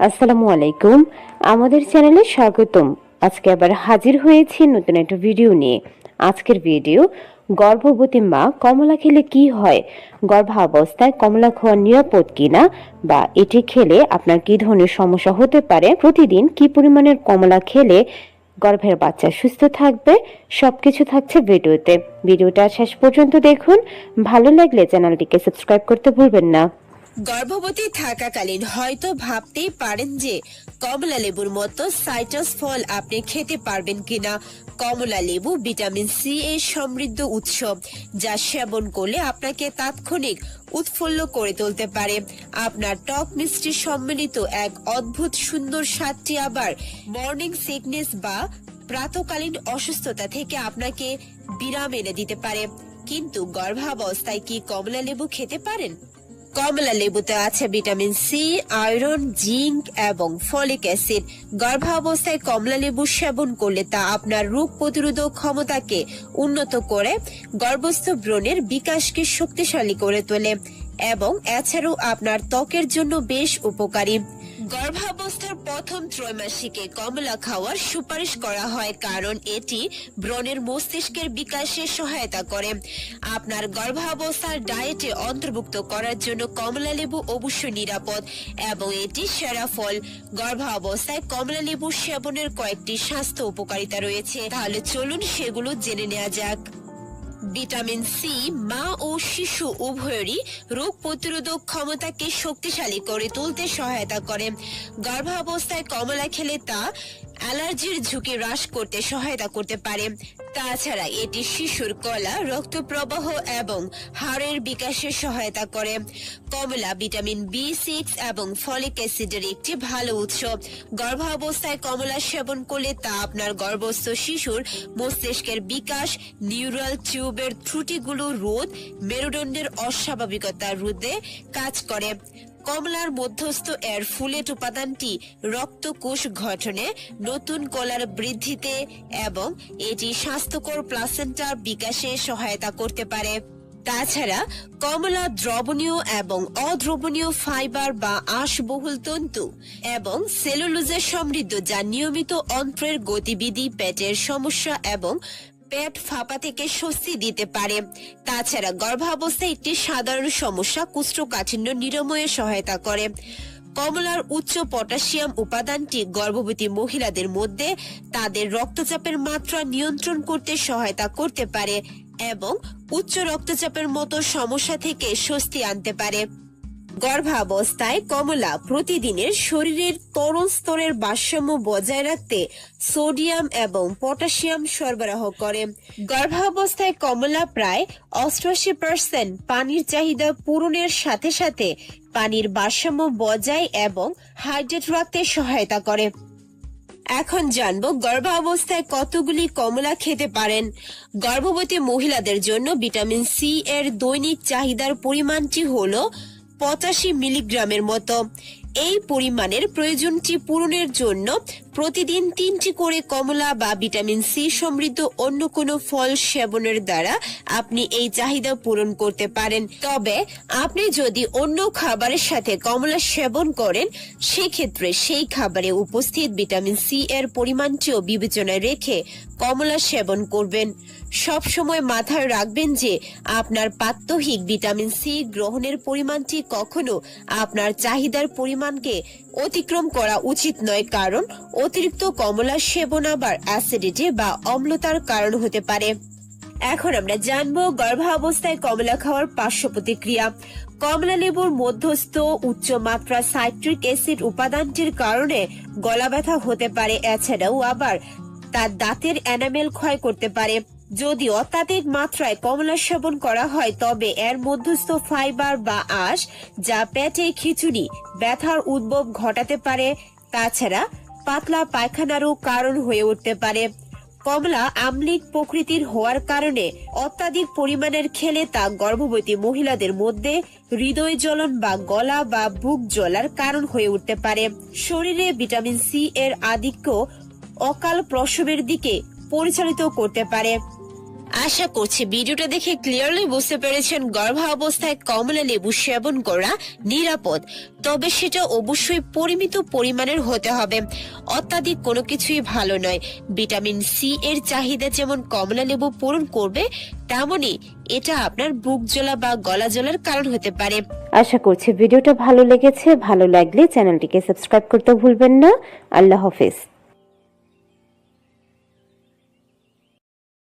আসসালামু আলাইকুম। আমাদের চ্যানেলে স্বাগতম। আজকে আবার হাজির হয়েছি নতুন একটা ভিডিও নিয়ে। আজকের ভিডিও, গর্ভবতী মা কমলা খেলে কি হয়? গর্ভাবস্থায় কমলা খাওয়া নিরাপদ কিনা? বা এটি খেলে আপনার কি ধরনের সমস্যা হতে পারে? প্রতিদিন কি পরিমাণের কমলা খেলে গর্ভের বাচ্চা সুস্থ থাকবে? সবকিছু থাকছে ভিডিওতে। ভিডিওটা শেষ পর্যন্ত দেখুন। ভালো লাগলে চ্যানেলটিকে সাবস্ক্রাইব করতে ভুলবেন না। গর্ভবতী থাকাকালীন হয়তো ভাবতেই পারেন যে কমলা লেবুর মতো সাইটাস ফল আপনি খেতে পারবেন কিনা। কমলা লেবু ভিটামিন সি এর সমৃদ্ধ উৎস, যা সেবন করলে আপনাকে তাৎক্ষণিক উৎফুল্ল করে তুলতে পারে। আপনার টক মিষ্টি সম্মিলিত এক অদ্ভুত সুন্দর স্বাদটি আবার মর্নিং সিকনেস বা প্রাতকালীন অসুস্থতা থেকে আপনাকে বিরাম এনে দিতে পারে। কিন্তু গর্ভাবস্থায় কি কমলা লেবু খেতে পারেন? কমলা লেবুতে আছে ভিটামিন সি, আয়রন, জিঙ্ক এবং ফলিক অ্যাসিড। গর্ভাবস্থায় কমলা লেবু সেবন করলে তা আপনার রোগ প্রতিরোধক ক্ষমতাকে উন্নত করে, গর্ভস্থ ব্রণের বিকাশকে শক্তিশালী করে তোলে এবং এছাড়াও আপনার ত্বকের জন্য বেশ উপকারী। গর্ভাবস্থার প্রথম ত্রৈমাসিকে কমলা খাওয়ার সুপারিশ করা হয়, কারণ এটি ব্রণের মস্তিষ্কের বিকাশে সহায়তা করে। আপনার গর্ভাবস্থার ডায়েটে অন্তর্ভুক্ত করার জন্য কমলা লেবু অবশ্যই নিরাপদ, এবং এটি সেরা ফল। গর্ভাবস্থায় কমলা লেবু সেবনের কয়েকটি স্বাস্থ্য উপকারিতা রয়েছে। তাহলে চলুন সেগুলো জেনে নেওয়া যাক। ভিটামিন সি মা ও শিশু উভয়েরই রোগ প্রতিরোধক ক্ষমতাকে শক্তিশালী করে তুলতে সহায়তা করে। গর্ভাবস্থায় কমলা খেলে তা অ্যালার্জির ঝুঁকি হ্রাস করতে সহায়তা করতে পারে। তাছাড়া এটি শিশুর কলা রক্ত প্রবাহ এবং হাড়ের বিকাশে সহায়তা করে। কমলা, ভিটামিন বি সিক্স এবং ফলিক অ্যাসিডের একটি ভালো উৎস। গর্ভাবস্থায় কমলা সেবন করলে তা আপনার গর্ভস্থ শিশুর মস্তিষ্কের বিকাশ, নিউরাল টিউবের ত্রুটিগুলো রোধ, মেরুদণ্ডের অস্বাভাবিকতা রোধে কাজ করে। কমলার মধ্যস্থ এর ফুলেট উপাদানটি রক্তকোষ গঠনে নতুন কলার বৃদ্ধিতে এবং এটি স্বাস্থ্যকর প্লাসেন্টার বিকাশে সহায়তা করতে পারে। তাছাড়া কমলা দ্রবণীয় এবং অদ্রবণীয় ফাইবার বা আঁশবহুল তন্তু এবং সেলুলোজের সমৃদ্ধ যা নিয়মিত অন্ত্রের গতিবিধি, পেটের সমস্যা এবং পেট ফাঁপা থেকে স্বস্তি দিতে পারে। তাছাড়া গর্ভাবস্থায় একটি সাধারণ সমস্যা কুষ্ঠকাঠিন্য নিরাময়ে সহায়তা করে। কমলার উচ্চ পটাশিয়াম উপাদানটি গর্ভবতী মহিলাদের মধ্যে তাদের রক্তচাপের মাত্রা নিয়ন্ত্রণ করতে সহায়তা করতে পারে এবং উচ্চ রক্তচাপের মতো সমস্যা থেকে স্বস্তি আনতে পারে। গর্ভাবস্থায় কমলা প্রতিদিনের শরীরের তরল স্তরের ভারসাম্য বজায় রাখতে সোডিয়াম এবং পটাশিয়াম সরবরাহ করে। গর্ভাবস্থায় কমলা প্রায় অষ্টআশি পার্সেন্ট পানির চাহিদা পূরণের সাথে সাথে পানির ভারসাম্য বজায় এবং হাইড্রেট রাখতে সহায়তা করে। এখন জানব গর্ভাবস্থায় কতগুলি কমলা খেতে পারেন। গর্ভবতী মহিলাদের জন্য ভিটামিন সি এর দৈনিক চাহিদার পরিমাণটি হলো পঁচাশি মিলিগ্রামের মতো। এই পরিমাণের প্রয়োজনটি পূরণের জন্য প্রতিদিন তিনটি করে কমলা বা ভিটামিন সি সমৃদ্ধ অন্য কোনো ফল সেবনের দ্বারা আপনি এই চাহিদা পূরণ করতে পারেন। তবে আপনি যদি অন্য খাবারের সাথে কমলা সেবন করেন, সেক্ষেত্রে সেই খাবারে উপস্থিত ভিটামিন সি এর পরিমাণটিও বিবেচনায় রেখে কমলা সেবন করবেন। সব সময় মাথায় রাখবেন যে আপনার প্রাত্যহিক ভিটামিন সি গ্রহণের পরিমাণটি কখনো আপনার চাহিদার পরিমাণকে অতিক্রম করা উচিত নয়, কারণ অতিরিক্ত কমলা সেবন আবার অ্যাসিডিটি বা অম্লতার কারণ হতে পারে। এখন আমরা জানব গর্ভাবস্থায় কমলা খাওয়ার পার্শ্ব প্রতিক্রিয়া কমলা লেবুর মধ্যস্থ উচ্চ মাত্রা সাইট্রিক অ্যাসিড উপাদানটির কারণে গলা ব্যথা হতে পারে, এছাড়াও আবার তার দাঁতের এনামেল ক্ষয় করতে পারে। যদি অত্যাধিক মাত্রায় কমলা সেবন করা হয়, তবে এর মধ্যস্থ ফাইবার বা আঁশ যা পেটে খিচুড়ি, ব্যথার উদ্ভব ঘটাতে পারে। তাছাড়া পাতলা পায়খানারও কারণ হয়ে উঠতে পারে। কমলা আমলিক প্রকৃতির হওয়ার কারণে অত্যাধিক পরিমাণের খেলে তা গর্ভবতী মহিলাদের মধ্যে হৃদয় জ্বলন বা গলা বা বুক জ্বলার কারণ হয়ে উঠতে পারে। শরীরে ভিটামিন সি এর আধিক্য অকাল প্রসবের দিকে পরিচালিত করতে পারে। আশা করছি ভিডিওটা দেখে ক্লিয়ারলি বুঝতে পেরেছেন। গর্ভাবস্থায় কমলা লেবু সেবন করা নিরাপদ, তবে সেটা অবশ্যই পরিমিত পরিমাণের হতে হবে। অত্যাধিক কোনো কিছুই ভালো নয়। ভিটামিন সি এর চাহিদা যেমন কমলা লেবু পূরণ করবে তেমনই এটা আপনার বুক জ্বলা বা গলা জ্বলার কারণ হতে পারে। আশা করছি ভিডিওটা ভালো লেগেছে। ভালো লাগলে চ্যানেলটিকে সাবস্ক্রাইব করতে ভুলবেন না। আল্লাহ হাফেজ।